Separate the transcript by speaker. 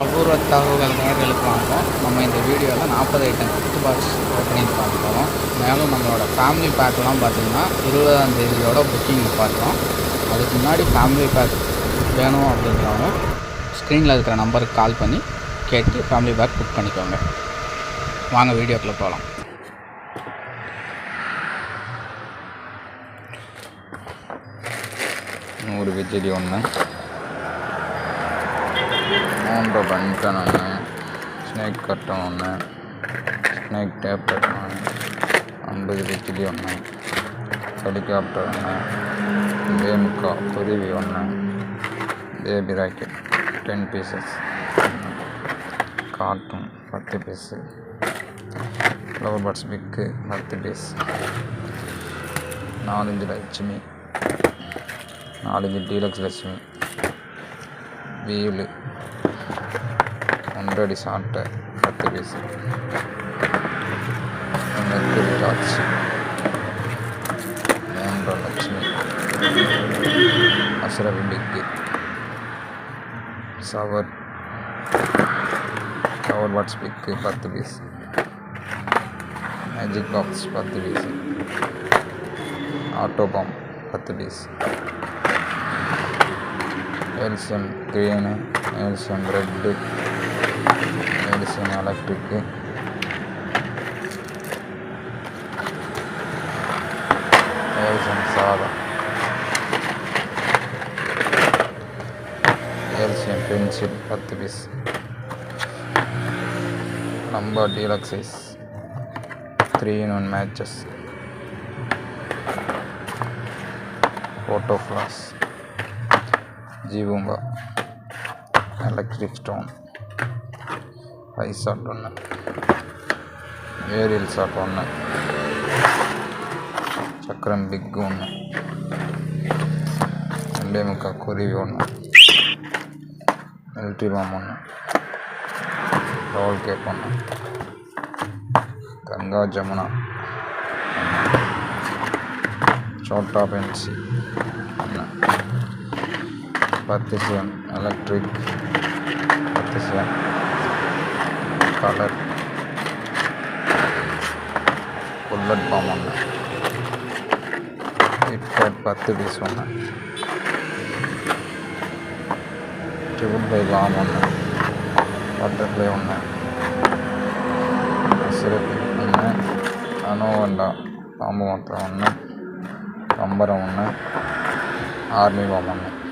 Speaker 1: அபூர்வ தகவல்கள் நேர்களுக்கு வணக்கம் நம்ம இந்த வீடியோவில் நாற்பது ஐட்டம் கிஃப்ட் பாக்ஸ் ஓப்பனிங் பார்க்க போகிறோம் மேலும் நம்மளோட ஃபேமிலி பேக்லாம் பார்த்திங்கன்னா இருபதாம் தேதியோட புக்கிங் பார்த்தோம். அதுக்கு முன்னாடி ஃபேமிலி பேக் வேணும் அப்படிங்கிறவங்க ஸ்க்ரீனில் இருக்கிற நம்பருக்கு கால் பண்ணி கேட்டு ஃபேமிலி பேக் புக் பண்ணிக்கோங்க. வாங்க வீடியோக்குள்ளே போகலாம்
Speaker 2: ஒரு வெஜ்ஜடி ஒன்று காம்போ பன்கன் ஒன்று ஸ்னேக் கட்டம் ஒன்று ஸ்னேக் டேப்லெட் ஒன்று ஐம்பது கிச்சடி ஒன்று ஹெலிகாப்டர் ஒன்று பேமுக்கா குருவி ஒன்று baby rocket ten pieces cartoon பத்து பீஸு ஃப்ளவர் பட்ஸ் பிக்கு பத்து பீஸ் நாலஞ்சு லட்சுமி நாலஞ்சு டீலக்ஸ் லட்சுமி. வீலு. ஒன்றடி சாட்டை பத்து பீஸு மெர்க்குரி டார்ச் மூன்றரை லட்சுமி. அசுரவி பிக்கு சவர் கவர் பாட்ஸ் பிக்கு பத்து பீஸ் மேஜிக் பாக்ஸ் பத்து பீஸ் ஆட்டோ பம்ப் பத்து பீஸ் எல்சன் க்ரீனு எல்சன் ரெட்டு எல்சன் எலக்ட்ரிக்கு எல்சன் சாதம் எல்சன் பென்சில் பத்து piece number deluxe size three in one matches photo flash జీవంగా electric stone five shot ఉన్నాయి. ఏరియల్ షాట్ ఉన్నాయి. చక్రం బిగ్ ఉన్నాయి. ఎండేమిక కొరివి ఉన్నాయి. ఎల్టీ బామ్ ఉన్నాయి. రోల్ కేక్ ఉన్నాయి. గంగా జమున. చోటా పెన్సీ ఉన్నాయి ஒன்று எலக்ட்ரிக் பத்து கலர் புல்லட் பாம் ஒன்று கிட்கேட் பத்து பீஸ் ஒன்று ட்ரிபிள் பை பாம் ஒன்று பட்டர்ஃப்ளை ஒன்று சிறப்பு ஒன்று அனோவண்டா பாம்பு மாத்திரம் ஒன்று கம்பரம் ஒன்று ஆர்மி பாம் ஒன்று